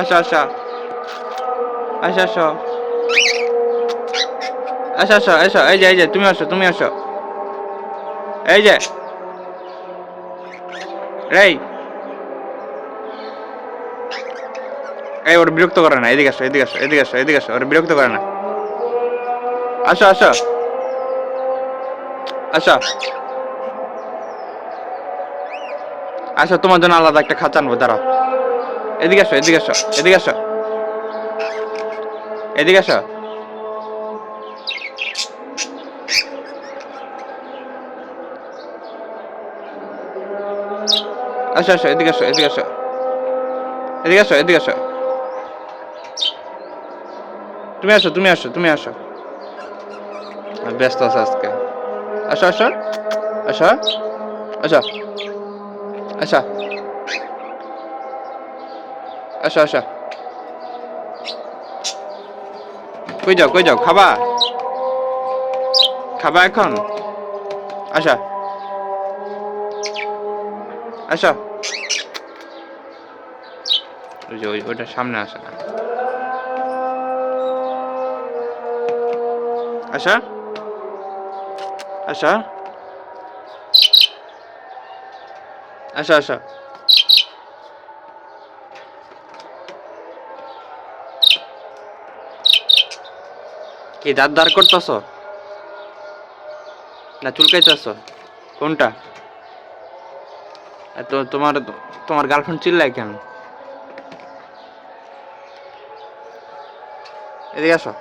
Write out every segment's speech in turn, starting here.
আসো আসো আসো আসো আসো আসো এসো এই যে এই যে, তুমি আসো তুমি আসো। এই যে। এই এই, ওর বিরক্ত করে না, এদিকে আসো এদিকে আসো এদিকে আসো এদিকে আসো, ওর বিরক্ত করে না। আসো আসো। আসো। আসো, তোমার জন্য আলাদা একটা খাঁচা আনব, দাঁড়াও। এদিকে আসো এদিকে আসো এদিকে আসো। এদিকে আসো। আসো আসো, এদিকে আসো এদিকে আসো। এদিকে আসো এদিকে আসো। তুমি আসো তুমি আসো তুমি আসো। ব্যস্ত আছে আজকে। আসো আসো। আসো আসো। আসো। আসো আসো। কই যাও কই যাও, খাবা? খাবা এখন? ওই যে ওইটা সামনে আসে আসা। আসা। আসা আসা। কি দাঁত দাঁড় করতেছ? না, চুলকাইতেছ? কোনটা? তো তোমার তোমার গার্লফ্রেন্ড চিল্লায় কেন? এদিকে আসো।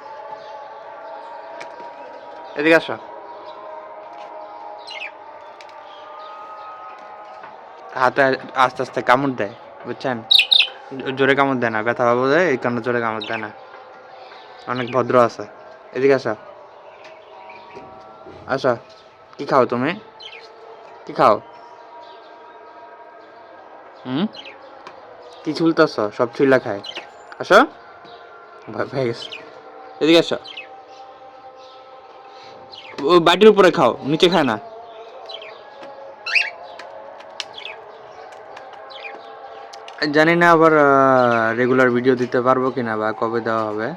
এদিকে আসো। হাতে আস্তে আস্তে কামড় দেয়, বুঝছেন? জোরে কামড় দেয় না, ব্যথা পাবো দেয়, এই কারণে জোরে কামড় দেয় না। অনেক ভদ্র আছে। এদিকে আসো। আসো। কি খাও তুমি? কি খাও? হুম? কি চুলতাছ সব চুইলা খায়। আসো। ভয় গেছে। এদিকে আসো। ও, বাটির উপরে খাও, নিচে খায় না। জানি না আবার রেগুলার ভিডিও দিতে পারব কিনা বা কবে দেওয়া হবে।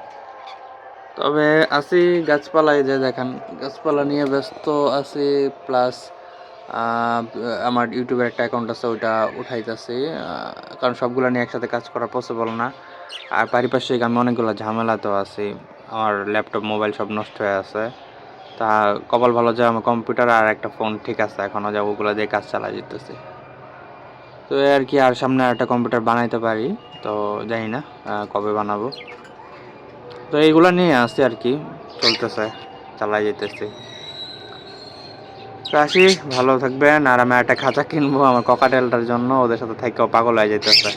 তবে আছি গাছপালায় যে দেখেন, গাছপালা নিয়ে ব্যস্ত আছি প্লাস আমার ইউটিউবের একটা অ্যাকাউন্ট আছে, ওইটা উঠাইতেছি কারণ সবগুলো নিয়ে একসাথে কাজ করা পসিবল না। আর পারিপার্শ্বিক আমি অনেকগুলো ঝামেলা তো আছি, আমার ল্যাপটপ মোবাইল সব নষ্ট হয়ে আছে। তা কপাল ভালো যে আমার কম্পিউটার আর একটা ফোন ঠিক আছে এখনও যা ওগুলো দিয়ে কাজ চালা যেতেছে। তো আর কি, আর সামনে একটা কম্পিউটার বানাইতে পারি, তো জানি না কবে বানাবো। তো এইগুলা নিয়ে আসছে আর কি, চলতেছে, চালাই যেতেছি আসি, ভালো থাকবেন, আর আমি একটা খাঁচা কিনবো আমার ককাটেলটার জন্য, ওদের সাথে থেকেও পাগল হয়ে যেতেছে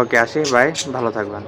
ওকে, আসি ভাই ভালো থাকবেন।